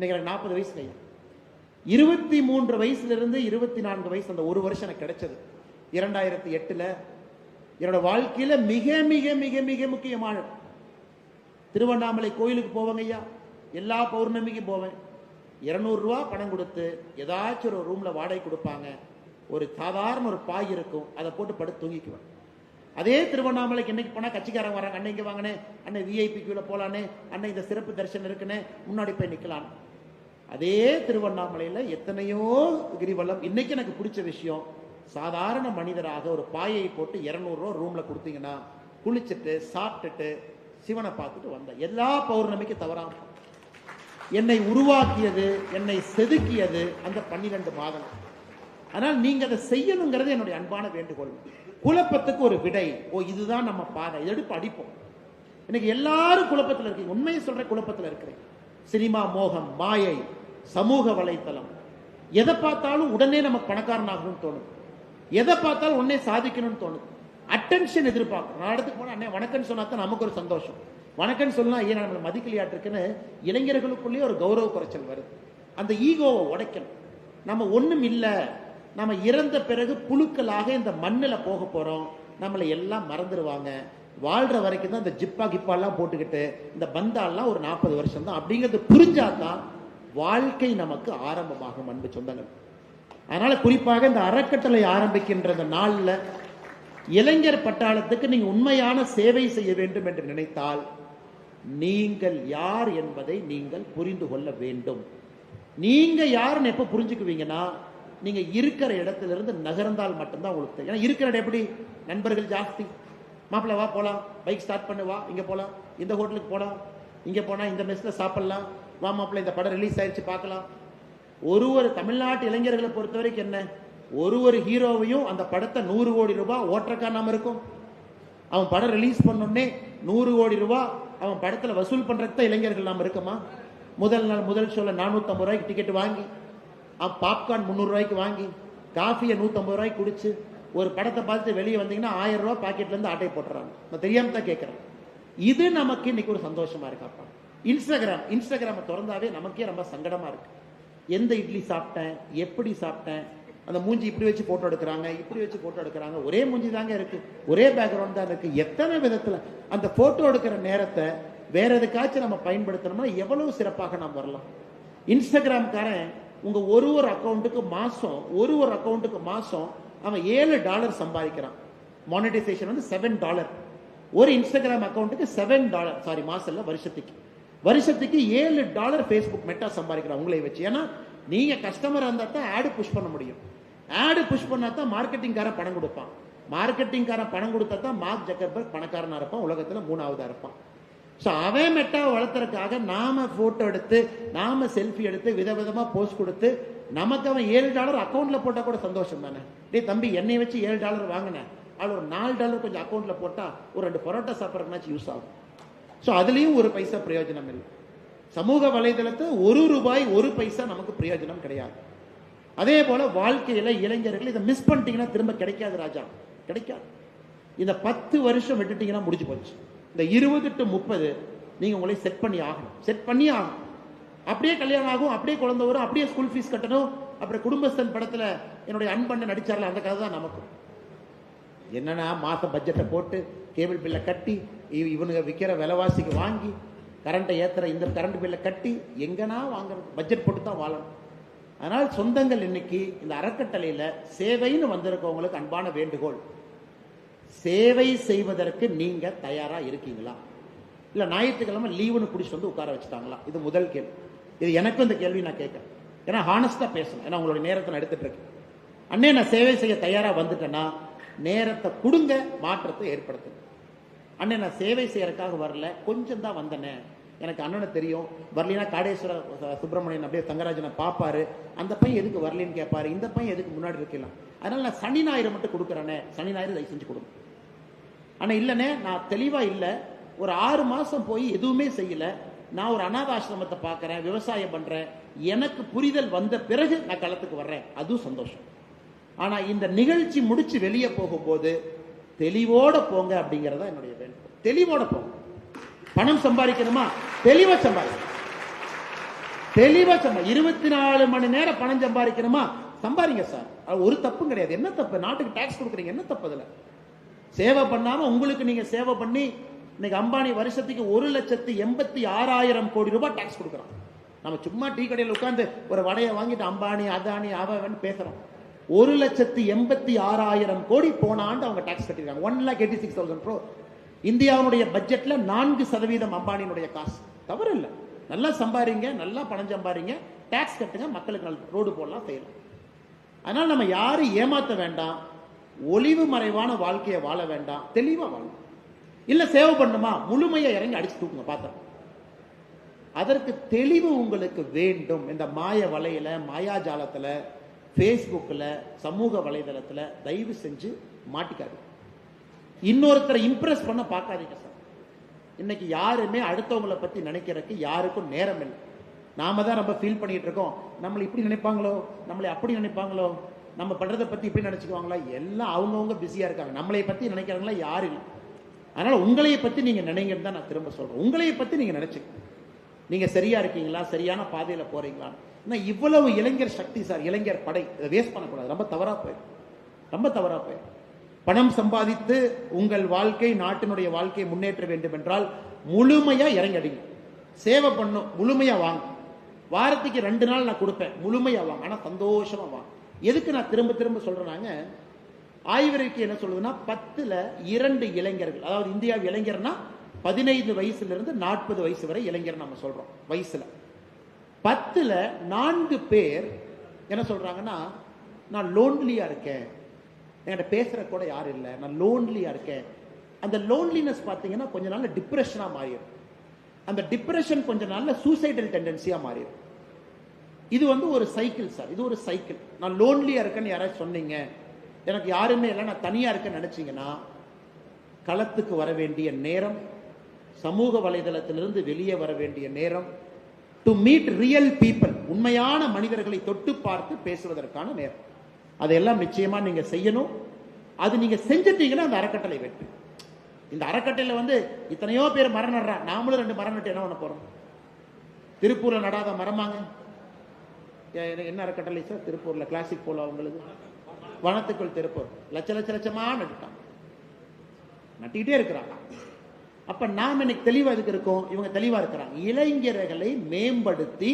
இன்னைக்கு எனக்கு நாற்பது வயசு கையா இருபத்தி மூன்று வயசுலேருந்து இருபத்தி நான்கு வயசு அந்த ஒரு வருஷம் எனக்கு கிடைச்சது. இரண்டாயிரத்தி எட்டில் என்னோட வாழ்க்கையில் மிக மிக மிக மிக முக்கியமான திருவண்ணாமலை கோயிலுக்கு போவேங்க ஐயா. எல்லா பௌர்ணமிக்கும் போவேன். இரநூறுவா பணம் கொடுத்து ஏதாச்சும் ஒரு ரூமில் வாடகை கொடுப்பாங்க. ஒரு சாதாரண ஒரு பாய் இருக்கும். அதை போட்டு படுத்து தூங்கிக்குவேன். அதே திருவண்ணாமலைக்கு என்னைக்கு போனால் கட்சிக்காரங்க வராங்க. அன்னைக்கு வாங்கினேன் அண்ணன் விஐபி கியூல போலானே அண்ணன் இந்த சிறப்பு தரிசனம் இருக்குன்னு முன்னாடி போய் நிற்கலான்னு அதே திருவண்ணாமலையில் எத்தனையோ கிரிவலம் இன்னைக்கு எனக்கு பிடிச்ச விஷயம் சாதாரண மனிதராக ஒரு பாயை போட்டு இரநூறுவா ரூமில் கொடுத்தீங்கன்னா குளிச்சுட்டு சாப்பிட்டுட்டு சிவனை பார்த்துட்டு வந்தேன். எல்லா பௌர்ணமிக்கும் தவறாம. என்னை உருவாக்கியது என்னை செதுக்கியது அந்த பன்னிரெண்டு மாதம் ஆனால் நீங்க அதை செய்யணுங்கிறது என்னுடைய அன்பான வேண்டுகோள். குழப்பத்துக்கு ஒரு விடை. ஓ இதுதான் நம்ம பாதை. இதை எடுத்து அடிப்போம். இன்னைக்கு எல்லாரும் குழப்பத்தில் இருக்கீங்க. உண்மையை சொல்ற குழப்பத்தில் இருக்கிறேன். சினிமா மோகம் மாயை. சமூக வலைத்தளம். எதை பார்த்தாலும் உடனே நமக்கு பணக்காரனாகணும்னு தோணும். எதை பார்த்தாலும் உடனே சாதிக்கணும்னு தோணும். அட்டென்ஷன் எதிர்பார்க்கும். நான் இடத்துக்கு போனால் அண்ணே வணக்கம்னு சொன்னா தான் நமக்கு ஒரு சந்தோஷம். வணக்கம்னு சொல்லலாம் ஏன் நம்மளை மதிக்கலையாட்டிருக்குன்னு இளைஞர்களுக்குள்ளேயே ஒரு கௌரவ குறைச்சல் வருது. அந்த ஈகோவை உடைக்கணும். நம்ம ஒன்றும் இல்லை. நம்ம இறந்த பிறகு புழுக்களாக இந்த மண்ணில் போக போகிறோம் நம்மளை எல்லாம் மறந்துடுவாங்க வாழ்கிற வரைக்கும் தான் இந்த ஜிப்பா கிப்பாலாம் போட்டுக்கிட்டு இந்த பந்தாலாம் ஒரு நாற்பது வருஷம் தான் அப்படிங்கிறது புரிஞ்சாதான் வாழ்க்கை நமக்கு ஆரம்பமாகும் அன்பு சொந்தங்கள். அதனால குறிப்பாக இந்த அறக்கட்டளை ஆரம்பிக்கின்ற இந்த நாளில் இளைஞர் பட்டாளத்துக்கு நீங்க உண்மையான சேவை செய்ய வேண்டும் என்று நினைத்தால் நீங்கள் யார் என்பதை நீங்கள் புரிந்து கொள்ள வேண்டும். நீங்க யாருன்னு எப்ப புரிஞ்சுக்குவீங்கன்னா நீங்க இருக்கிற இடத்துல இருந்து நகர்ந்தால் மட்டும்தான் உங்களுக்கு தெரியும். ஏன்னா இருக்கிற இடம் எப்படி? நண்பர்கள் ஜாஸ்தி. மாப்பிள்ள வா போலாம். பைக் ஸ்டார்ட் பண்ணு வா. இங்க போலாம். இந்த ஹோட்டலுக்கு போலாம். இங்க போனா இந்த மெஸ்ல சாப்பிடலாம். வா மாப்பிள்ள இந்த படம் ரிலீஸ் ஆயிடுச்சு பார்க்கலாம். ஒரு ஒரு தமிழ்நாட்டு இளைஞர்களை பொறுத்த வரைக்கும் என்ன? ஒரு ஒரு ஹீரோவையும் அந்த படத்தை நூறு கோடி ரூபாய் ஓட்டக்கா நாம இருக்கும். அவன் படம் ரிலீஸ் பண்ணோடனே நூறு கோடி ரூபாய் அவன் படத்தில் வசூல் பண்றதுக்கு தான் இளைஞர்கள் நாம் இருக்கமா? முதல் நாள் முதல் சொல்ல நானூற்றம்பது ரூபாய்க்கு டிக்கெட் வாங்கி அவன் பாப்கார்ன் முந்நூறு ரூபாய்க்கு வாங்கி காஃபியை நூற்றம்பது ரூபாய்க்கு குடிச்சு ஒரு படத்தை பார்த்துட்டு வெளியே வந்தீங்கன்னா ஆயிரம் ரூபாய் பாக்கெட்லேருந்து ஆட்டை போட்டுறாங்க. நான் தெரியாம தான் கேட்குறேன் இது நமக்கு இன்னைக்கு ஒரு சந்தோஷமா இருக்காப்பா இன்ஸ்டாகிராம் இன்ஸ்டாகிராமை திறந்தாவே நமக்கே ரொம்ப சங்கடமா இருக்கு. எந்த இட்லி சாப்பிட்டேன் எப்படி சாப்பிட்டேன் அந்த மூஞ்சி இப்படி வச்சு போட்டோ எடுக்கிறாங்க இப்படி வச்சு போட்டோ எடுக்கிறாங்க ஒரே மூஞ்சி தாங்க இருக்கு ஒரே பேக்ரவுண்ட் தான் இருக்கு. எத்தனை விதத்துல அந்த போட்டோ எடுக்கிற நேரத்தை வேற எதுக்காச்சும் நம்ம பயன்படுத்தணும்னா எவ்வளவு சிறப்பாக நாம் வரலாம். இன்ஸ்டாகிராம்காரன் உங்க ஒரு ஒரு அக்கௌண்ட்டுக்கு மாசம் ஒரு ஒரு அக்கௌண்ட்டுக்கு மாசம் அவன் ஏழு டாலர் சம்பாதிக்கிறான். மானிட்டைசேஷன் வந்து செவன் டாலர் ஒரு இன்ஸ்டாகிராம் அக்கௌண்ட்டுக்கு செவன் டாலர் சாரி மாசம் இல்லை வருஷத்துக்கு. வருஷத்துக்கு ஏழு டாலர் ஃபேஸ்புக் மெட்டா சம்பாதிக்கிறான் உங்களை வச்சு. ஏன்னா நீங்க கஸ்டமர் இருந்தால் தான் ஆடு புஷ் பண்ண முடியும். ஆடு புஷ் பண்ணா தான் மார்க்கெட்டிங்காரன் பணம் கொடுப்பான். மார்க்கெட்டிங்காரன் பணம் கொடுத்தா தான் மார்க் ஜக்கர்பர்க் பணக்காரனா இருப்பான். உலகத்துல மூணாவதா இருப்பான். ஸோ அவன் மெட்டாவை வளர்த்துறதுக்காக நாம போட்டோ எடுத்து நாம செல்ஃபி எடுத்து விதவிதமா போஸ்ட் கொடுத்து நமக்கு அவன் ஏழு டாலர் அக்கௌண்ட்ல போட்டா கூட சந்தோஷம் தானே? டே தம்பி என்னை வச்சு ஏழு டாலர் வாங்கினேன் அவள் ஒரு நாலு டாலர் கொஞ்சம் அக்கௌண்ட்ல போட்டா ஒரு ரெண்டு பரோட்டா சாப்பிட்றதுனாச்சும் யூஸ் ஆகும். ஸோ அதுலேயும் ஒரு பைசா பிரயோஜனம் இல்லை. சமூக வலைதளத்தை ஒரு ரூபாய் ஒரு பைசா நமக்கு பிரயோஜனம் கிடையாது. அதே போல வாழ்க்கையில இளைஞர்கள் இதை மிஸ் பண்ணிட்டீங்கன்னா திரும்ப கிடைக்காது ராஜா. கிடைக்காது. இந்த பத்து வருஷம் விட்டுட்டீங்கன்னா முடிஞ்சு போச்சு. இந்த இருபது டு முப்பது நீங்க உங்களை செட் பண்ணி ஆகணும். செட் பண்ணி ஆகணும். அப்படியே கல்யாணம் ஆகும் அப்படியே குழந்தை வரும் அப்படியே ஸ்கூல் ஃபீஸ் கட்டணும். அப்புறம் குடும்பஸ்தன் படத்துல என்னுடைய அன்பண்ணை நடிச்சார்ல அந்த கதை தான் நமக்கும். என்னென்னா மாதம் பட்ஜெட்டை போட்டு கேபிள் பில்லை கட்டி இவனுங்க விற்கிற விலைவாசிக்கு வாங்கி கரண்ட்டை ஏற்றுற இந்த கரண்ட் பில்லை கட்டி எங்கன்னா வாங்குறது பட்ஜெட் போட்டு தான் வாழணும். அதனால் சொந்தங்கள் இன்னைக்கு இந்த அறக்கட்டளையில் சேவைன்னு வந்திருக்கவங்களுக்கு அன்பான வேண்டுகோள். சேவை செய்வதற்கு நீங்கள் தயாராக இருக்கீங்களா? இல்லை ஞாயிற்றுக்கிழமை லீவுன்னு பிடிச்சிட்டு வந்து உட்கார வச்சுட்டாங்களா? இது முதல் கேள்வி. இது எனக்கும் இந்த கேள்வி நான் கேட்கறேன். ஏன்னா ஹானஸ்டாக பேசணும். ஏன்னா உங்களுடைய நேரத்தை நான் எடுத்துகிட்டு இருக்கேன். அண்ணே நான் சேவை செய்ய தயாராக வந்துட்டேன்னா நேரத்தை கொடுங்க மாற்றத்தை ஏற்படுத்துங்க. அண்ணே நான் சேவை செய்யறதுக்காக வரல. கொஞ்சம் தான் வந்தனே. எனக்கு அண்ணனை தெரியும். வரலினா காடேஸ்வர சுப்பிரமணியன் அப்படியே தங்கராஜனை பார்ப்பாரு. அந்த பையன் எதுக்கு வரலன்னு கேட்பாரு இந்த பையன் எதுக்கு முன்னாடி இருக்கலாம். அதனால நான் சனி ஞாயிறு மட்டும் கொடுக்குறேனே. சனி ஞாயிறு தயவு செஞ்சு கொடுங்க. ஆனால் இல்லனே நான் தெளிவாக இல்லை. ஒரு ஆறு மாதம் போய் எதுவுமே செய்யலை. நான் ஒரு அனாதாசிரமத்தை பார்க்குறேன் விவசாயம் பண்ணுறேன் எனக்கு புரிதல் வந்த பிறகு நான் களத்துக்கு வர்றேன். அதுவும் சந்தோஷம். ஆனா இந்த நிகழ்ச்சி முடிச்சு வெளியே போகும்போது தெளிவோட போங்க அப்படிங்கறதா என்னுடைய வேண்டுகோள். தெளிவோட போங்க. பணம் சம்பாதிக்கணுமா? தெளிவா சம்பாதிக்கணும். தெளிவா சம்பா இருபத்தி நாலு மணி நேரம் பணம் சம்பாதிக்கணுமா? சம்பாதிங்க சார். அது ஒரு தப்பும் கிடையாது. என்ன தப்பு? நாட்டுக்கு டாக்ஸ் கொடுக்குறீங்க. என்ன தப்பு அதுல? சேவை பண்ணாம உங்களுக்கு நீங்க சேவை பண்ணி இன்னைக்கு அம்பானி வருஷத்துக்கு ஒரு லட்சத்தி எண்பத்தி ஆறாயிரம் கோடி ரூபாய் டாக்ஸ் கொடுக்குறான் நம்ம சும்மா டீ கடையில் உட்காந்து ஒரு வடையை வாங்கிட்டு அம்பானி அதானி அவன் பேசுறோம். ஒரு லட்சத்தி எண்பத்தி ஆறாயிரம் கோடி போன ஆண்டு அவங்க டாக்ஸ் கட்டிருக்காங்க one lakh eighty six thousand bro இந்தியாவுடைய பட்ஜெட்ல நான்கு சதவீதம் அம்பானியினுடைய காசு. தவறு இல்லை நல்லா சம்பாதிங்க நல்லா பணம் சம்பாரிங்க டாக்ஸ் கட்டுங்க மக்களுக்கு நல்ல ரோடு போடலாம் செய்யலாம். அதனால நம்ம யாரும் ஏமாத்த வேண்டாம் ஒளிவு மறைவான வாழ்க்கையை வாழ வேண்டாம் தெளிவாக வாழும் இல்ல சேவை பண்ணுமா? முழுமையை இறங்கி அடிச்சு தூக்குங்க பார்த்தா அதற்கு தெளிவு உங்களுக்கு வேண்டும். இந்த மாய வலையில மாயாஜாலத்தில் ஃபேஸ்புக்கில் சமூக வலைதளத்தில் தயவு செஞ்சு மாட்டிக்காது. இன்னொருத்தரை இம்ப்ரெஸ் பண்ண பார்க்காதீங்க சார். இன்னைக்கு யாருமே அடுத்தவங்களை பற்றி நினைக்கிறதுக்கு யாருக்கும் நேரம் இல்லை. நாம தான் ரொம்ப ஃபீல் பண்ணிட்டு இருக்கோம். நம்மளை இப்படி நினைப்பாங்களோ? நம்மளை அப்படி நினைப்பாங்களோ? நம்ம பண்றதை பத்தி இப்படி நினைச்சுக்குவாங்களா? எல்லாம் அவங்கவுங்க பிஸியா இருக்காங்க. நம்மளை பத்தி நினைக்கிறாங்களா? யாரும் இல்லை. அதனால உங்களைய பத்தி நீங்க நினைங்கன்னு தான் நான் திரும்ப சொல்றேன். உங்களைய பத்தி நீங்க நினைச்சுக்க நீங்க சரியா இருக்கீங்களா? சரியான பாதையில போறீங்களா இன்னும் இவ்வளவு இளைஞர் சக்தி சார் இளைஞர் படை. இதை வேஸ்ட் பண்ணக்கூடாது. ரொம்ப தவறாக போயிடும். ரொம்ப தவறாக போயிடும். பணம் சம்பாதித்து உங்கள் வாழ்க்கை நாட்டினுடைய வாழ்க்கையை முன்னேற்ற வேண்டும் என்றால் முழுமையாக இறங்கடிங்க சேவை பண்ணும் முழுமையாக வாங்க வாரத்துக்கு ரெண்டு நாள் நான் கொடுப்பேன். முழுமையாக வாங்க ஆனால் சந்தோஷமாக வாங்க எதுக்கு நான் திரும்ப திரும்ப சொல்கிறேனாங்க ஆய்வறிக்கை என்ன சொல்லுதுன்னா பத்தில் இரண்டு இளைஞர்கள் அதாவது இந்தியா இளைஞர்னா பதினைந்து வயசுலேருந்து நாற்பது வயசு வரை இளைஞர் நம்ம சொல்கிறோம் வயசில். பத்துல நான்கு பேர் என்ன சொல்றாங்கன்னா நான் லோன்லியா இருக்கேன். என்கிட்ட பேசுற கூட யாரும் இல்லை. நான் லோன்லியா இருக்கேன். அந்த லோன்லினஸ் பார்த்தீங்கன்னா கொஞ்ச நாள்ல டிப்ரெஷனா மாறிடும். அந்த டிப்ரெஷன் கொஞ்ச நாள்ல சூசைடல் டெண்டன்சியா மாறிடும். இது வந்து ஒரு சைக்கிள் சார் இது ஒரு சைக்கிள் நான் லோன்லியா இருக்கேன்னு யாராவது சொன்னீங்க. எனக்கு யாருமே இல்லை. நான் தனியா இருக்கேன்னு நினைச்சீங்கன்னா களத்துக்கு வர வேண்டிய நேரம் சமூக வலைதளத்திலிருந்து வெளியே வர வேண்டிய நேரம் டு மீட் ரியல் பீப்பிள் உண்மையான மனிதர்களை தொட்டு பார்த்து பேசுவதற்கான நேரம். அதையெல்லாம் நிச்சயமா நீங்க செய்யணும். அது நீங்க செஞ்சிட்டீங்கன்னா அந்த அறக்கட்டளை வெற்றி. இந்த அறக்கட்டளையில வந்து இத்தனையோ பேர் மரம் நடுறா நாமளும் ரெண்டு மரம் நட்டு என்ன பண்ண போறோம்? திருப்பூர்ல நடாத மரமாங்க என்ன- என்ன அறக்கட்டளை சார்? திருப்பூர்ல கிளாசிக் போல அவங்களுக்கு வனத்துக்குள் திருப்பூர். லட்ச லட்ச லட்சமா நட்டுட்டான். நட்டிக்கிட்டே இருக்கிறாங்க அப்ப நாம் இன்னைக்கு தெளிவா இதுக்கு இருக்கோம்? இவங்க தெளிவா இருக்கிறாங்க. இளைஞர்களை மேம்படுத்தி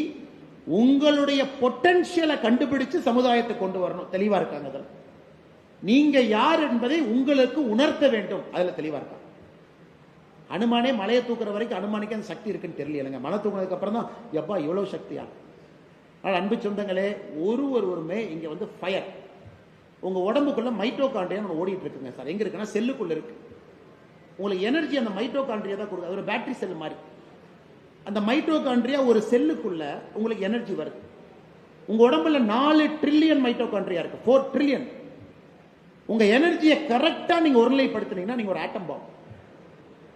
உங்களுடைய பொட்டன்ஷியலை கண்டுபிடிச்சு சமுதாயத்தை கொண்டு வரணும். தெளிவா இருக்காங்க அதில். நீங்க யார் என்பதை உங்களுக்கு உணர்த்த வேண்டும். அதுல தெளிவா இருக்காங்க. அனுமானே மலையை தூக்குற வரைக்கும் அனுமானிக்க அந்த சக்தி இருக்குன்னு தெரியலைங்க மலை தூக்குனதுக்கு அப்புறம் தான் எப்பா இவ்வளவு சக்தியா? ஆனால் அன்பு சொந்தங்களே ஒரு ஒருவருமே இங்கே வந்து ஃபயர் உங்கள் உடம்புக்குள்ள மைட்டோகாண்ட்ரியா ஓடிட்டு இருக்குங்க சார். எங்க இருக்குன்னா செல்லுக்குள்ள இருக்கு. உங்களுக்கு எனர்ஜி அந்த மைட்டோகாண்ட்ரியா தான் கொடுக்குது. ஒரு பேட்டரி செல் மாதிரி. அந்த மைட்டோகாண்ட்ரியா ஒரு செல்லுக்குள்ள உங்களுக்கு எனர்ஜி வருது. உங்க உடம்புல நாலு ட்ரில்லியன் மைட்டோகாண்ட்ரியா இருக்கு. ஃபோர் ட்ரில்லியன் உங்க எனர்ஜியை கரெக்டா நீங்க ஒருநிலைப்படுத்துனீங்கன்னா நீங்க ஒரு ஆட்டம் பாம்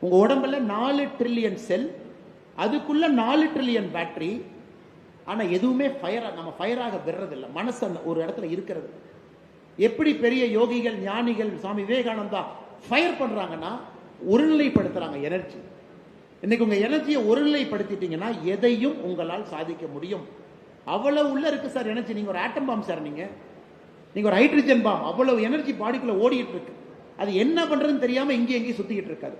உங்க உடம்புல நாலு ட்ரில்லியன் செல் அதுக்குள்ள நாலு ட்ரில்லியன் பேட்டரி ஆனா எதுவுமே ஃபயர் நம்ம ஃபயராக விடுறது இல்லை மனசு அந்த ஒரு இடத்துல இருக்கிறது. எப்படி பெரிய யோகிகள் ஞானிகள் சுவாமி விவேகானந்தா ஃபயர் பண்றாங்கன்னா ஒருநிலைப்படுத்துறாங்க எனர்ஜி. இன்னைக்கு உங்க எனர்ஜியை ஒருநிலைப்படுத்திட்டீங்கன்னா எதையும் உங்களால் சாதிக்க முடியும். அவ்வளவு உள்ள இருக்கு சார் எனர்ஜி. நீங்க ஒரு ஆட்டம் பாம் சார் நீங்க. நீங்க ஒரு ஹைட்ரஜன் பாம் அவ்வளவு எனர்ஜி பாடிக்குள்ள ஓடிட்டு இருக்கு. அது என்ன பண்றதுன்னு தெரியாம இங்கே எங்கேயும் சுத்திக்கிட்டு இருக்காது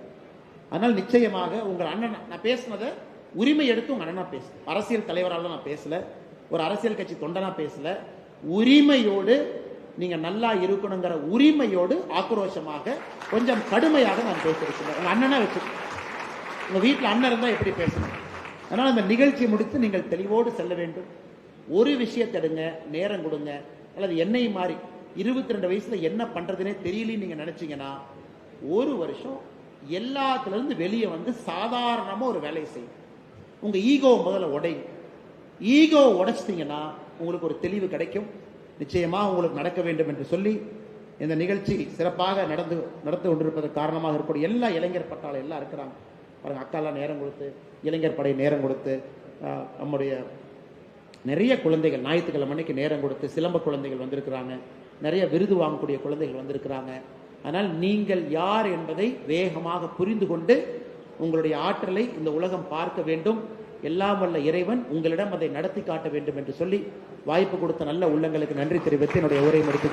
அதனால் நிச்சயமாக உங்கள் அண்ணன் நான் பேசினதை உரிமை எடுத்து உங்கள் அண்ணனா பேசு. அரசியல் தலைவரால் நான் பேசல. ஒரு அரசியல் கட்சி தொண்டனா பேசல. உரிமையோடு நீங்க நல்லா இருக்கணுங்கிற உரிமையோடு ஆக்ரோஷமாக கொஞ்சம் கடுமையாக நான் பேசியிருக்கிறேன் உங்க அண்ணனா வச்சு. உங்க வீட்டில் அண்ணன் இருந்தா எப்படி பேசணும்? அதனால் அந்த நிகழ்ச்சியை முடித்து நீங்கள் தெளிவோடு செல்ல வேண்டும். ஒரு விஷயத்தை எடுங்க நேரம் கொடுங்க. அல்லது என்னை மாறி இருபத்தி ரெண்டு வயசுல என்ன பண்றதுனே தெரியலன்னு நீங்க நினைச்சீங்கன்னா ஒரு வருஷம் எல்லாத்துல இருந்து வெளியே வந்து சாதாரணமா ஒரு வேலையை செய்யும் உங்க ஈகோ முதல்ல உடையும் ஈகோ உடைச்சிட்டீங்கன்னா உங்களுக்கு ஒரு தெளிவு கிடைக்கும். நிச்சயமாக உங்களுக்கு நடக்க வேண்டும் என்று சொல்லி இந்த நிகழ்ச்சி சிறப்பாக நடந்து நடந்து கொண்டிருப்பதற்கு காரணமாக இருக்கக்கூடிய எல்லா இளைஞர் பட்டாளம் எல்லாம் இருக்கிறாங்க. பாருங்க அக்காலாம் நேரம் கொடுத்து இளைஞர் படை நேரம் கொடுத்து நம்முடைய நிறைய குழந்தைகள் ஞாயிற்றுக்கிழமை அன்னைக்கு நேரம் கொடுத்து சிலம்ப குழந்தைகள் வந்திருக்கிறாங்க. நிறைய விருது வாங்கக்கூடிய குழந்தைகள் வந்திருக்கிறாங்க. ஆனால் நீங்கள் யார் என்பதை வேகமாக புரிந்து கொண்டு உங்களுடைய ஆற்றலை இந்த உலகம் பார்க்க வேண்டும். எல்லாம் வல்ல இறைவன் உங்களிடம் அதை நடத்தி காட்ட வேண்டும் என்று சொல்லி வாய்ப்பு கொடுத்த நல்ல உள்ளங்களுக்கு நன்றி தெரிவித்து என்னுடைய உரை முடித்து